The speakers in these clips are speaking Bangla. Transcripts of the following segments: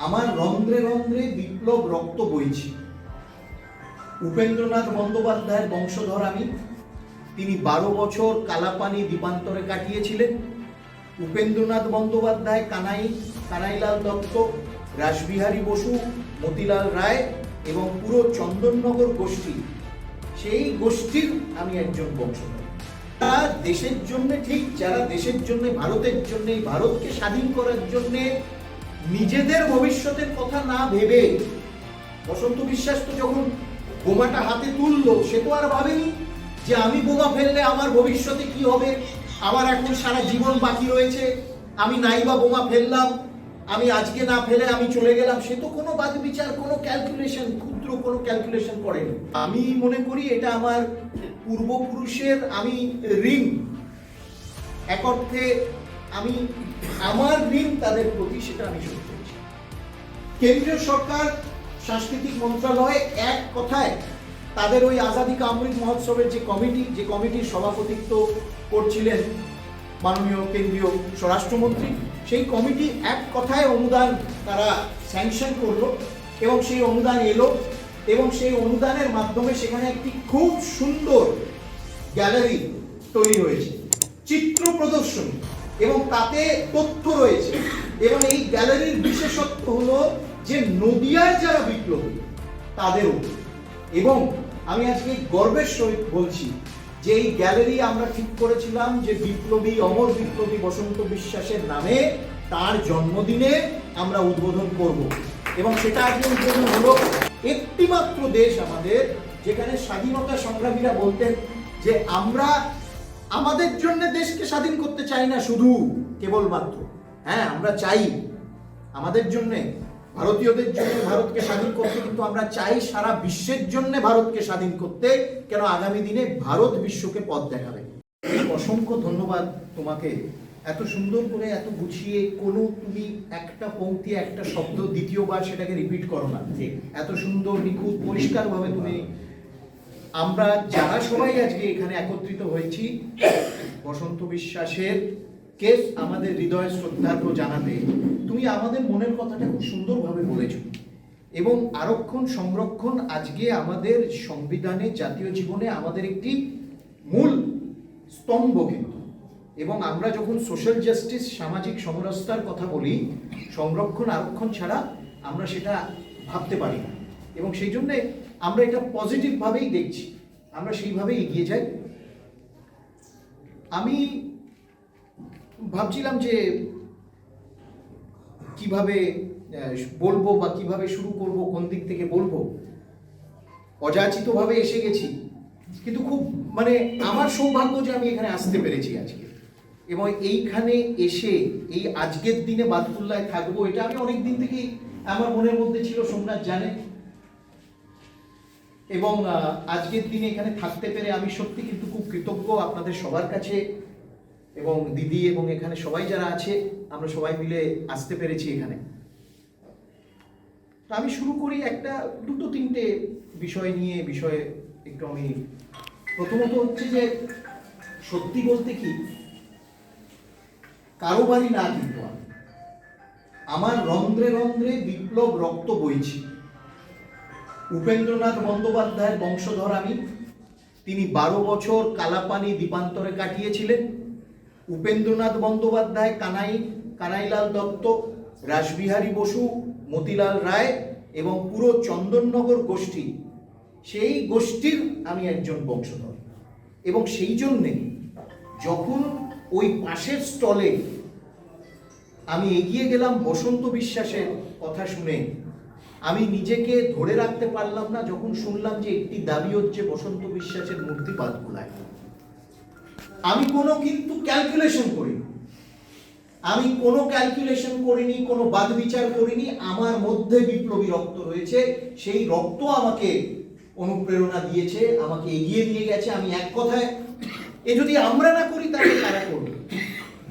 আমার রন্ধ্রে রন্ধ্রে বিপ্লব রক্ত বইছে। উপেন্দ্রনাথ বন্দ্যোপাধ্যায়ের বংশধর আমি। তিনি বারো বছর কালাপানি দ্বীপান্তরে কাটিয়েছিলেন। উপেন্দ্রনাথ বন্দ্যোপাধ্যায়, কানাই, কানাইলাল দত্ত, রাসবিহারী বসু, মতিলাল রায় এবং পুরো চন্দননগর গোষ্ঠী। সেই গোষ্ঠীর আমি একজন বংশধর। তারা দেশের জন্য ঠিক, যারা দেশের জন্য, ভারতের জন্য ভারতকে স্বাধীন করার জন্য নিজেদের ভবিষ্যতের কথা না ভেবে, বসন্ত বিশ্বাস তো যখন বোমাটা হাতে তুললো, সে তো আর ভাবেনি যে আমি বোমা ফেললে আমার ভবিষ্যতে কি হবে? আমার এখন সারা জীবন বাকি রয়েছে, আমি নাইবা বোমা ফেললাম, আমি আজকে না ফেলে আমি চলে গেলাম। সে তো কোনো বাদ বিচার কোনো ক্যালকুলেশন ক্ষুদ্র কোনো ক্যালকুলেশন করেনি। আমি মনে করি এটা আমার পূর্বপুরুষের, আমি ঋণ। এক অর্থে আমি, আমার ঋণ তাদের প্রতি সেটা আমি শোধ করেছি। কেন্দ্রীয় সরকার, সাংস্কৃতিক মন্ত্রণালয় এক কথায় তাদের ওই আজাদি অমৃত মহোৎসবের যে কমিটি, যে কমিটির সভাপতিত্ব করছিলেন মাননীয় কেন্দ্রীয় স্বরাষ্ট্রমন্ত্রী, সেই কমিটি এক কথায় অনুদান তারা স্যাংশন করল এবং সেই অনুদান এলো এবং সেই অনুদানের মাধ্যমে সেখানে একটি খুব সুন্দর গ্যালারি তৈরি হয়েছে। চিত্র প্রদর্শনী। এবং তাতে তথ্য রয়েছে। এবং এই গ্যালারির বিশেষত্ব হলো যে নদিয়ার যারা বিপ্লবী তাদেরও এবং আমি আজকে গর্বের সহিত বলছি যে এই গ্যালারি আমরা ঠিক করেছিলাম যে বিপ্লবী, অমর বিপ্লবী বসন্ত বিশ্বাসের নামে তার জন্মদিনে আমরা উদ্বোধন করব। এবং সেটা আজকে উদ্বোধন হলো একটিমাত্র দেশ আমাদের, যেখানে স্বাধীনতা সংগ্রামীরা বলতেন যে আমরা আমাদের জন্য দেশকে স্বাধীন করতে চাই না শুধু কেবলমাত্র। হ্যাঁ আমরা চাই আমাদের জন্য ভারতীয়দের জন্য ভারতকে স্বাধীন করতে কিন্তু আমরা চাই সারা বিশ্বের জন্য ভারতকে স্বাধীন করতে কেন আগামী দিনে ভারত বিশ্বকে পথ দেখাবে। অসংখ্য ধন্যবাদ তোমাকে। এত সুন্দর করে এত গুছিয়ে কোনো তুমি একটা পংক্তি একটা শব্দ দ্বিতীয়বার সেটাকে রিপিট করো না। এত সুন্দর নিখুঁত পরিষ্কারভাবে তুমি আমরা যারা সবাই আজকে এখানে একত্রিত হয়েছি, বসন্ত বিশ্বাসের কে আমাদের হৃদয় শ্রদ্ধার্ঘ জানাতে, তুমি আমাদের মনের কথাটা খুব সুন্দরভাবে বলেছ। এবং আরক্ষণ সংরক্ষণ আজকে আমাদের সংবিধানে, জাতীয় জীবনে আমাদের একটি মূল স্তম্ভ কিন্তু। এবং আমরা যখন সোশ্যাল জাস্টিস সামাজিক সমরসতার কথা বলি, সংরক্ষণ, আরক্ষণ ছাড়া আমরা সেটা ভাবতে পারি না। এবং সেই জন্যে আমরা এটা পজিটিভভাবেই দেখছি। আমরা সেইভাবেই এগিয়ে যাই। আমি ভাবছিলাম যে কীভাবে বলব বা কীভাবে শুরু করব, কোন দিক থেকে বলব? অযাচিতভাবে এসে গেছি। কিন্তু খুব মানে আমার সৌভাগ্য যে আমি এখানে আসতে পেরেছি আজকে। এবং এইখানে এসে, এই আজকের দিনে বাদকুল্লায় থাকব, এটা আমি অনেক দিন থেকেই আমার মনের মধ্যে ছিল, সোমনাথ জানে। এবং আজকের দিনে এখানে থাকতে পেরে আমি সত্যি কিন্তু খুব কৃতজ্ঞ আপনাদের সবার কাছে এবং দিদি এবং এখানে সবাই যারা আছে, আমরা সবাই মিলে আসতে পেরেছি এখানে। আমি শুরু করি একটা, দুটো তিনটে বিষয় নিয়ে, বিষয়ে একটু আমি, প্রথমত হচ্ছে যে, সত্যি বলতে কি কারোবারই না কিন্তু আমার রন্ধ্রে রন্ধ্রে বিপ্লব রক্ত বইছে। উপেন্দ্রনাথ বন্দ্যোপাধ্যায়ের বংশধর আমি। তিনি বারো বছর কালাপানি দ্বীপান্তরে কাটিয়েছিলেন। উপেন্দ্রনাথ বন্দ্যোপাধ্যায়, কানাই, কানাইলাল দত্ত, রাসবিহারী বসু, মতিলাল রায় এবং পুরো চন্দননগর গোষ্ঠী। সেই গোষ্ঠীর আমি একজন বংশধর। এবং সেই জন্যে যখন ওই পাশের স্টলে আমি এগিয়ে গেলাম, বসন্ত বিশ্বাসের কথা শুনে আমি নিজেকে ধরে রাখতে পারলাম না যখন শুনলাম যে একটি দাবি হচ্ছে বসন্ত বিশ্বাসের মূর্তি বাদগুলায় আমি কোনো কিন্তু ক্যালকুলেশন করিনি। আমি কোনো ক্যালকুলেশন করিনি, কোনো বাদ বিচার করিনি, আমার মধ্যে বিপ্লবী রক্ত রয়েছে, সেই রক্ত আমাকে অনুপ্রেরণা দিয়েছে, আমাকে এগিয়ে নিয়ে গেছে, আমি এক কথায়, এ যদি আমরা না করি তাহলে কারা করবে?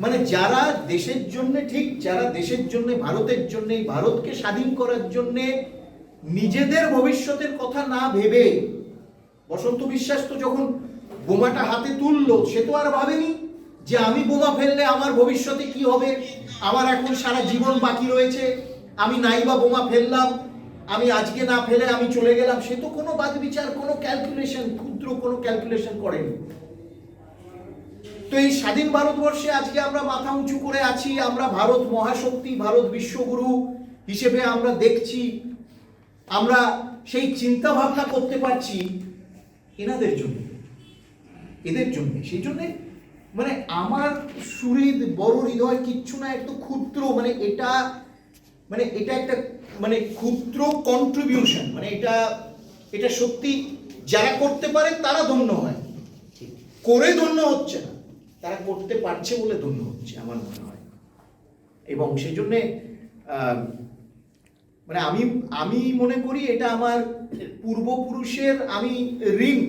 মানে যারা দেশের জন্য ঠিক, যারা দেশের জন্য, ভারতের জন্য ভারতকে স্বাধীন করার জন্য নিজেদের ভবিষ্যতের কথা না ভেবে, বসন্ত বিশ্বাস তো যখন বোমাটা হাতে তুললো, সে তো আর ভাবেনি যে আমি বোমা ফেললে আমার ভবিষ্যতে কি হবে? আমার এখন সারা জীবন বাকি রয়েছে, আমি নাই বা বোমা ফেললাম, আমি আজকে না ফেলে আমি চলে গেলাম, সে তো কোনো বাদ বিচার, কোনো ক্যালকুলেশন ক্ষুদ্র কোনো ক্যালকুলেশন করেনি। তো এই স্বাধীন ভারতবর্ষে আজকে আমরা মাথা উঁচু করে আছি, আমরা ভারত মহাশক্তি, ভারত বিশ্বগুরু হিসেবে আমরা দেখছি, আমরা সেই চিন্তা ভাবনা করতে পারছি এনাদের জন্য, এদের জন্য, সেই জন্যে মানে আমার সুহৃদ, বড় হৃদয় কিচ্ছু না একটু ক্ষুদ্র মানে এটা মানে এটা একটা মানে ক্ষুদ্র কন্ট্রিবিউশন মানে এটা এটা সত্যি যারা করতে পারে তারা ধন্য হয়, করে ধন্য হচ্ছে না। তারা করতে পারছে বলে ধন্য হচ্ছে, আমার মনে হয়। এবং সেই জন্যে মানে আমি আমি মনে করি এটা আমার পূর্বপুরুষের আমি ঋণ।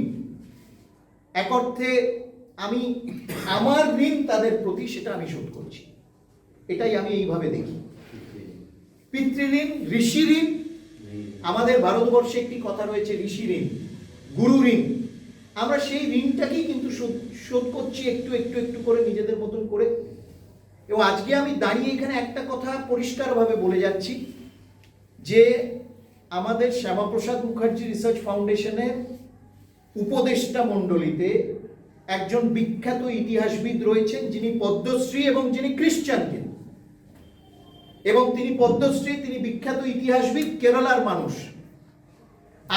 এক অর্থে আমি, আমার ঋণ তাদের প্রতি সেটা আমি শোধ করছি। এটাই আমি এইভাবে দেখি। পিতৃঋণ ঋষি ঋণ, আমাদের ভারতবর্ষে একটি কথা রয়েছে, ঋষি ঋণ, গুরু ঋণ। আমরা সেই ঋণটাকেই কিন্তু শোধ করছি একটু একটু একটু করে নিজেদের মতন করে। এবং আজকে আমি দাঁড়িয়ে এখানে একটা কথা পরিষ্কারভাবে বলে যাচ্ছি, যে আমাদের শ্যামাপ্রসাদ মুখার্জি রিসার্চ ফাউন্ডেশনের উপদেষ্টা মণ্ডলীতে একজন বিখ্যাত ইতিহাসবিদ রয়েছেন, যিনি পদ্মশ্রী এবং যিনি খ্রিস্টানকে এবং তিনি পদ্মশ্রী, তিনি বিখ্যাত ইতিহাসবিদ, কেরালার মানুষ।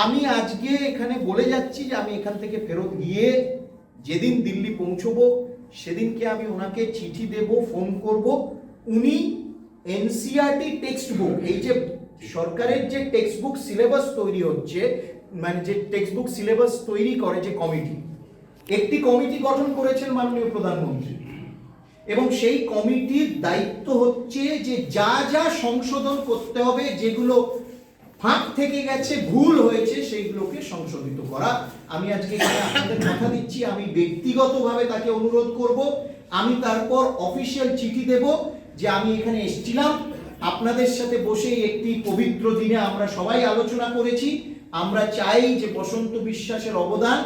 আমি আজকে এখানে বলে যাচ্ছি যে আমি এখান থেকে ফেরত গিয়ে যেদিন দিল্লি পৌঁছবো, সেদিনকে আমি ওনাকে চিঠি দেব, ফোন করব। উনি এনসিআরটি টেক্সট বুক এই যে সরকারের যে টেক্সট বুক সিলেবাস তৈরি হচ্ছে মানে যে টেক্সট বুক সিলেবাস তৈরি করে যে কমিটি, একটি কমিটি গঠন করেছেন মাননীয় প্রধানমন্ত্রী। এবং সেই কমিটির দায়িত্ব হচ্ছে যে যা যা সংশোধন করতে হবে, যেগুলো ফাঁক থেকে গেছে, ভুল হয়েছে, সেইগুলোকে সংশোধিত করা। আমি আজকে আপনাদের কথা দিচ্ছি, আমি ব্যক্তিগতভাবে তাকে অনুরোধ করব। আমি তারপর অফিসিয়াল চিঠি দেব যে আমি এখানে এসেছিলাম। আপনাদের সাথে বসে একটি পবিত্র দিনে আমরা সবাই আলোচনা করেছি। আমরা চাই যে বসন্ত বিশ্বাসের অবদান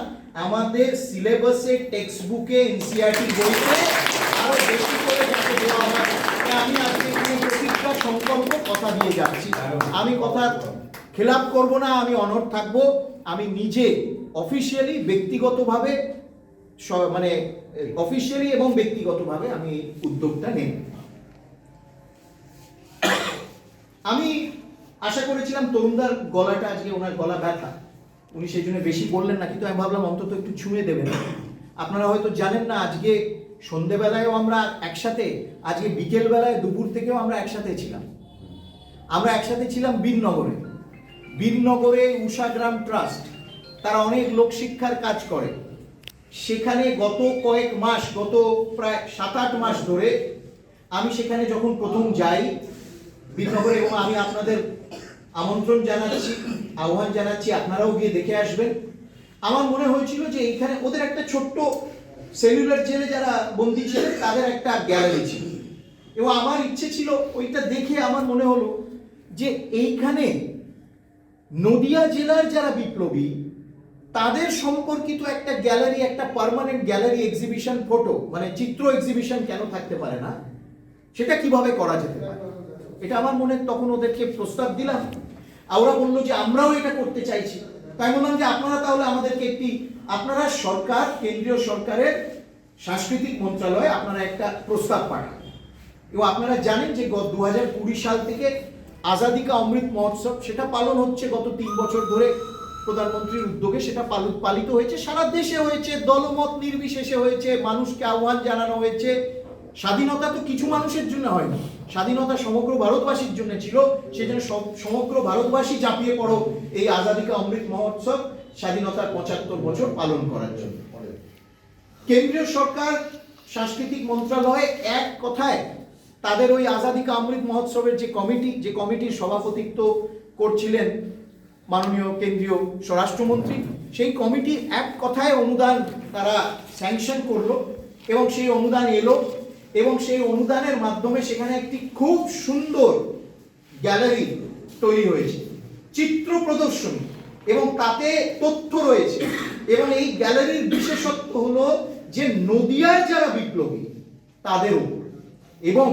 আমাদের সিলেবাসে টেক্সট বুকে এনসিআরটি বইতে আরও বেশি করে যাতে দেওয়া হয়। আমি আজকে সংকল্প কথা দিয়ে যাচ্ছি। আমি কথা খেলাপ করব না, আমি অনড় থাকব। আমি নিজে অফিসিয়ালি ব্যক্তিগতভাবে মানে অফিসিয়ালি এবং ব্যক্তিগতভাবে আমি এই উদ্যোগটা নেব। আমি আশা করেছিলাম তরুণদার গলাটা আজকে ওনার গলা ব্যথা। উনি সেই জন্য বেশি বললেন না, কিন্তু আমি ভাবলাম অন্তত একটু ছুঁয়ে দেবেন। আপনারা হয়তো জানেন না, আজকে সন্ধেবেলায়ও আমরা একসাথে, আজকে বিকেলবেলায় দুপুর থেকেও আমরা একসাথে ছিলাম। আমরা একসাথে ছিলাম বীরনগরে বীরনগরে উষাগ্রাম ট্রাস্ট, তারা অনেক লোকশিক্ষার কাজ করে। সেখানে গত কয়েক মাস, গত প্রায় সাত আট মাস ধরে আমি সেখানে যখন প্রথম যাই বীরনগরে এবং আমি আপনাদের আমন্ত্রণ জানাচ্ছি, আহ্বান জানাচ্ছি, আপনারাও গিয়ে দেখে আসবেন। আমার মনে হয়েছিল যে এইখানে ওদের একটা ছোট্ট সেলুলার জেলে যারা বন্দী ছিলেন তাদের একটা গ্যালারি ছিল। এবং আমার ইচ্ছে ছিল ওইটা দেখে আমার মনে হলো যে এইখানে নদিয়া জেলার যারা বিপ্লবী, তাদের সম্পর্কিত একটা গ্যালারি, একটা পার্মানেন্ট গ্যালারি এক্সিবিশন ফটো মানে চিত্র এক্সিবিশন কেন থাকতে পারে না? সেটা কীভাবে করা যেতে পারে? এটা আমার মনে তখন ওদেরকে প্রস্তাব দিলাম। আর ওরা বলল যে, আমরাও এটা করতে চাইছি। তাই বললাম যে, আপনারা তাহলে আমাদেরকে একটি, আপনারা সরকার, কেন্দ্রীয় সরকারের সাংস্কৃতিক মন্ত্রণালয়ে আপনারা একটা প্রস্তাব পাঠান। এবং আপনারা জানেন যে গত দু সাল থেকে আজাদি কা অমৃত মহোৎসব, সেটা পালন হচ্ছে গত তিন বছর ধরে। প্রধানমন্ত্রীর উদ্যোগে সেটা পালিত হয়েছে। সারা দেশে হয়েছে, দলমত নির্বিশেষে হয়েছে, মানুষকে আহ্বান জানানো হয়েছে। স্বাধীনতা তো কিছু মানুষের জন্য হয়নি স্বাধীনতা সমগ্র ভারতবাসীর জন্য ছিল, সেজন্য সমগ্র ভারতবাসী ঝাঁপিয়ে পড়ো এই আজাদি কা অমৃত মহোৎসব, স্বাধীনতার পঁচাত্তর বছর পালন করার জন্য। কেন্দ্রীয় সরকার, সাংস্কৃতিক মন্ত্রণালয় এক কথায় তাদের ওই আজাদি কা অমৃত মহোৎসবের যে কমিটি, যে কমিটির সভাপতিত্ব করছিলেন মাননীয় কেন্দ্রীয় স্বরাষ্ট্রমন্ত্রী, সেই কমিটি এক কথায় অনুদান তারা স্যাংশন করল এবং সেই অনুদান এলো এবং সেই অনুদানের মাধ্যমে সেখানে একটি খুব সুন্দর গ্যালারি তৈরি হয়েছে, চিত্র প্রদর্শনী এবং তাতে তথ্য রয়েছে এবং এই গ্যালারির বিশেষত্ব হলো যে নদিয়ার যারা বিপ্লবী তাদের উপর এবং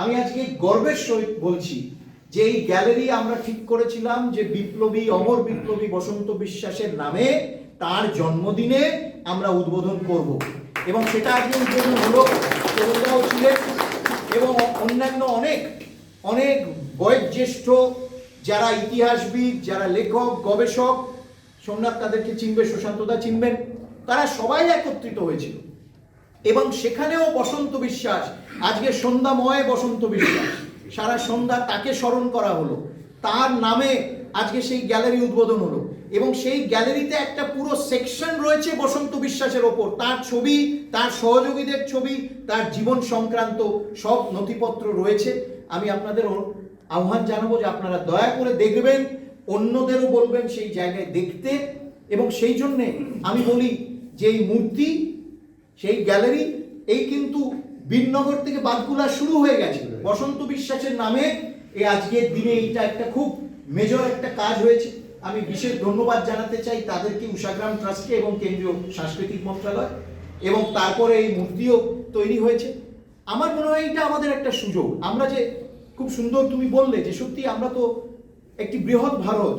আমি আজকে গর্বের সহিত বলছি যে এই গ্যালারি আমরা ঠিক করেছিলাম যে বিপ্লবী, অমর বিপ্লবী বসন্ত বিশ্বাসের নামে তার জন্মদিনে আমরা উদ্বোধন করব। এবং সেটা আজকে উদ্বোধন হলো তরুণরাও ছিলেন এবং অন্যান্য অনেক অনেক বয়োজ্যেষ্ঠ যারা ইতিহাসবিদ, যারা লেখক, গবেষক, সোমনাথ তাদেরকে চিনবে সুশান্তদা চিনবেন, তারা সবাই একত্রিত হয়েছিল। এবং সেখানেও বসন্ত বিশ্বাস। আজকে সন্ধ্যাময় বসন্ত বিশ্বাস। সারা সন্ধ্যা তাকে স্মরণ করা হলো। তার নামে আজকে সেই গ্যালারি উদ্বোধন হলো। এবং সেই গ্যালারিতে একটা পুরো সেকশন রয়েছে বসন্ত বিশ্বাসের ওপর। তার ছবি, তার সহযোগীদের ছবি, তার জীবন সংক্রান্ত সব নথিপত্র রয়েছে। আমি আপনাদের আহ্বান জানাব যে আপনারা দয়া করে দেখবেন, অন্যদেরও বলবেন সেই জায়গায় দেখতে। এবং সেই জন্যে আমি বলি যে এই মূর্তি সেই গ্যালারি এই কিন্তু বীরনগর থেকে বাদগুলা শুরু হয়ে গেছে। বসন্ত বিশ্বাসের নামে এই আজকের দিনে এইটা একটা খুব মেজর একটা কাজ হয়েছে। আমি বিশেষ ধন্যবাদ জানাতে চাই তাদেরকে উষাগ্রাম ট্রাস্টকে এবং কেন্দ্রীয় সাংস্কৃতিক মন্ত্রণালয় এবং তারপরে এই মূর্তিও তৈরি হয়েছে। আমার মনে হয় এটা আমাদের একটা সুযোগ। আমরা যে খুব সুন্দর তুমি বললে যে সত্যি আমরা তো একটি বৃহৎ ভারত।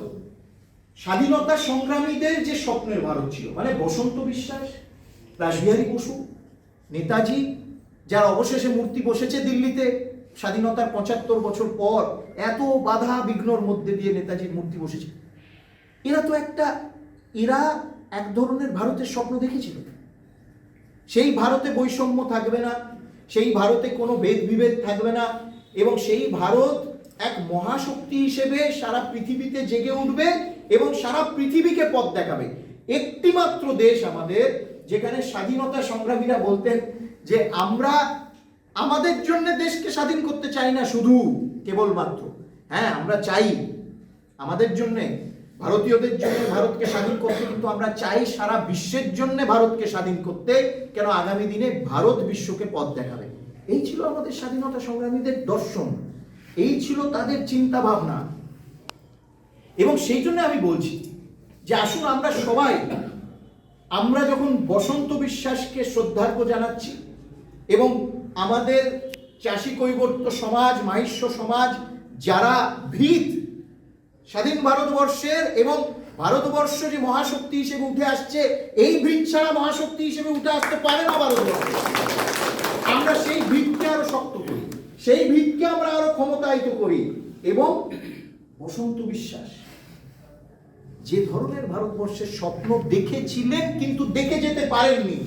স্বাধীনতা সংগ্রামীদের যে স্বপ্নের ভারত ছিল মানে বসন্ত বিশ্বাস রাসবিহারী বসু, নেতাজি, যার অবশেষে মূর্তি বসেছে দিল্লিতে স্বাধীনতার পঁচাত্তর বছর পর, এত বাধা বিঘ্নর মধ্যে দিয়ে নেতাজির মূর্তি বসেছে। এরা তো একটা, এরা এক ধরনের ভারতের স্বপ্ন দেখেছিল। সেই ভারতে বৈষম্য থাকবে না, সেই ভারতে কোনো ভেদ বিভেদ থাকবে না, এবং সেই ভারত এক মহাশক্তি হিসেবে সারা পৃথিবীতে জেগে উঠবে এবং সারা পৃথিবীকে পথ দেখাবে। একটিমাত্র দেশ আমাদের যেখানে স্বাধীনতা সংগ্রামীরা বলতেন যে আমরা আমাদের জন্য দেশকে স্বাধীন করতে চাই না শুধু, কেবলমাত্র। হ্যাঁ আমরা চাই আমাদের জন্যে, ভারতীয়দের জন্য ভারতকে স্বাধীন করতে, কিন্তু আমরা চাই সারা বিশ্বের জন্য ভারতকে স্বাধীন করতে, কেন আগামী দিনে ভারত বিশ্বকে পথ দেখাবে? এই ছিল আমাদের স্বাধীনতা সংগ্রামীদের দর্শন। এই ছিল তাদের চিন্তা ভাবনা এবং সেই জন্য আমি বলছি যে আসুন আমরা সবাই আমরা যখন বসন্ত বিশ্বাসকে শ্রদ্ধার্ঘ্য জানাচ্ছি এবং আমাদের চাষি কৈবর্ত সমাজ, মাহিষ্য সমাজ, যারা ভিত স্বাধীন ভারতবর্ষের এবং ভারতবর্ষ যে মহাশক্তি হিসেবে উঠে আসছে, এই ভিত ছাড়া মহাশক্তি হিসেবে উঠে আসতে পারে না ভারতবর্ষ। আমরা সেই ভিতকে আরও শক্ত করি, সেই ভিতকে আমরা আরও ক্ষমতায়িত করি এবং বসন্ত বিশ্বাস যে ধরনের ভারতবর্ষের স্বপ্ন দেখেছিলেন, কিন্তু দেখে যেতে পারেননি।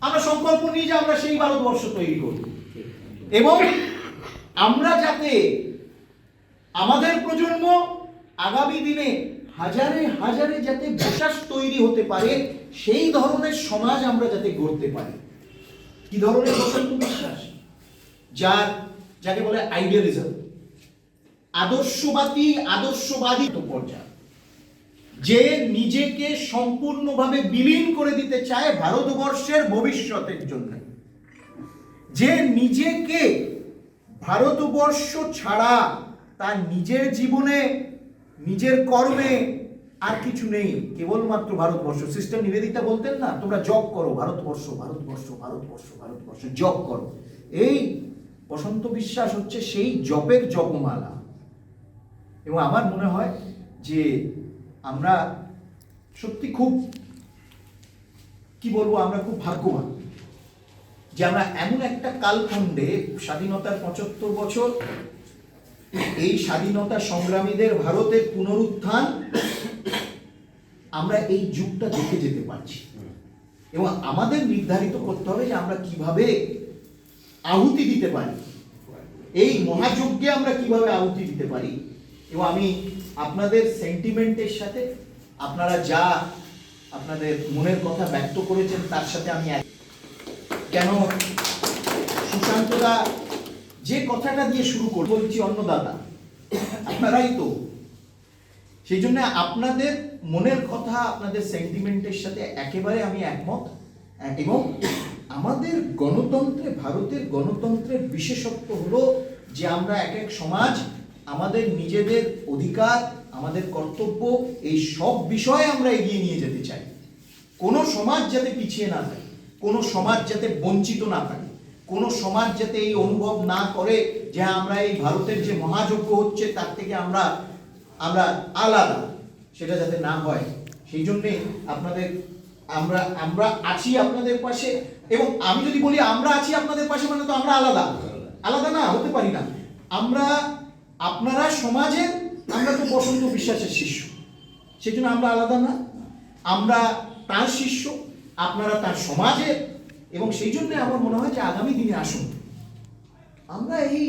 আমরা সংকল্প নিই যে আমরা সেই ভারতবর্ষ তৈরি করি। এবং আমরা যাতে আমাদের প্রজন্ম আগামী দিনে হাজারে হাজারে যাতে বিশ্বাস তৈরি হতে পারে, সেই ধরনের সমাজ আমরা যাতে গড়তে পারি। কি ধরনের বসন্ত বিশ্বাস? যার, যাকে বলে আইডিয়ালিজম আদর্শবাদী আদর্শবাদী পর্যায়। যে নিজেকে সম্পূর্ণভাবে বিলীন করে দিতে চায় ভারতবর্ষের ভবিষ্যতের জন্য। যে নিজেকে ভারতবর্ষ ছাড়া তার নিজের জীবনে, নিজের কর্মে আর কিছু নেই। কেবলমাত্র ভারতবর্ষ। সিস্টার, নিবেদিতা বলতেন না, তোমরা জব করো, ভারতবর্ষ ভারতবর্ষ ভারতবর্ষ ভারতবর্ষ জব করো। এই বসন্ত বিশ্বাস হচ্ছে সেই জপের জপমালা। এবং আমার মনে হয় যে আমরা সত্যি খুব, কি বলব, আমরা খুব ভাগ্যবান যে আমরা এমন একটা কালখণ্ডে স্বাধীনতার পঁচাত্তর বছর, এই স্বাধীনতা সংগ্রামীদের ভারতের পুনরুত্থান, আমরা এই যুগটা দেখে যেতে পারছি। এবং আমাদের নির্ধারিত করতে হবে যে আমরা কীভাবে আহুতি দিতে পারি। এই মহাযজ্ঞে আমরা কীভাবে আহুতি দিতে পারি? এবং আমি আপনাদের সেন্টিমেন্টের সাথে আপনারা যা আপনাদের মনের কথা ব্যক্ত করেছেন তার সাথে আমি কেন সুশান্তদা যে কথাটা দিয়ে শুরু করব বলছি অন্নদাতা আপনারাই তো। সেই জন্য আপনাদের মনের কথা, আপনাদের সেন্টিমেন্টের সাথে একেবারে আমি একমত। এবং আমাদের গণতন্ত্রে, ভারতের গণতন্ত্রের বিশেষত্ব হলো যে আমরা এক এক সমাজ আমাদের নিজেদের অধিকার, আমাদের কর্তব্য, এই সব বিষয়ে আমরা এগিয়ে নিয়ে যেতে চাই। কোনো সমাজ যাতে পিছিয়ে না থাকে, কোনো সমাজ যাতে বঞ্চিত না থাকে, কোনো সমাজ যাতে এই অনুভব না করে যে আমরা এই ভারতের যে মহাযজ্ঞ হচ্ছে, তার থেকে আমরা আমরা আলাদা। সেটা যাতে না হয়, সেই জন্যে আপনাদের, আমরা আমরা আছি আপনাদের পাশে। এবং আমি যদি বলি আমরা আছি আপনাদের পাশে মানে তো আমরা আলাদা। আলাদা না, হতে পারি না। আমরা আপনারা সমাজের আমরা তো বসন্ত বিশ্বাসের শিষ্য। সেই জন্য আমরা আলাদা না। আমরা তার শিষ্য, আপনারা তার সমাজের এবং সেই জন্য আমার মনে হয় যে আগামী দিনে আসুন। আমরা এই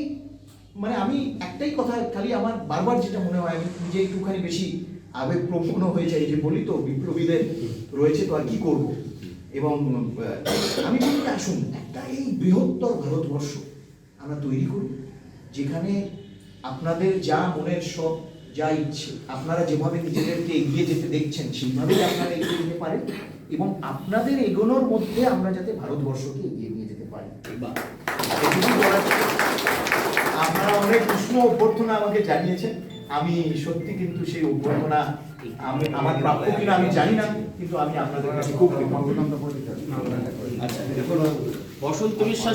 মানে আমি একটাই কথা খালি আমার বারবার যেটা মনে হয়, আমি নিজে একটুখানি বেশি আবেগপ্রবণ হয়ে যাই যে বলি তো, বিপ্লবীদের রয়েছে তো আর কি করব? এবং আমি বলি আসুন, একটা এই বৃহত্তর ভারতবর্ষ আমরা তৈরি করি, যেখানে আপনাদের যা মনের সব যা ইচ্ছে আপনারা যেভাবে নিজেদেরকে এগিয়ে যেতে দেখছেন সেইভাবেই আপনারা এগিয়ে যেতে পারেন এবং আপনাদের এগোনোর মধ্যে আমরা যাতে ভারতবর্ষকে এগিয়ে নিয়ে যেতে পারি। আপনারা অনেক উষ্ণ অভ্যর্থনা আমাকে জানিয়েছেন। আমি সত্যি কিন্তু সেই অভ্যর্থনা আমি আমার প্রাপ্য কিনা আমি জানি না কিন্তু আমি আপনাদের কাছে খুব আচ্ছা বসন্ত বিশ্বাস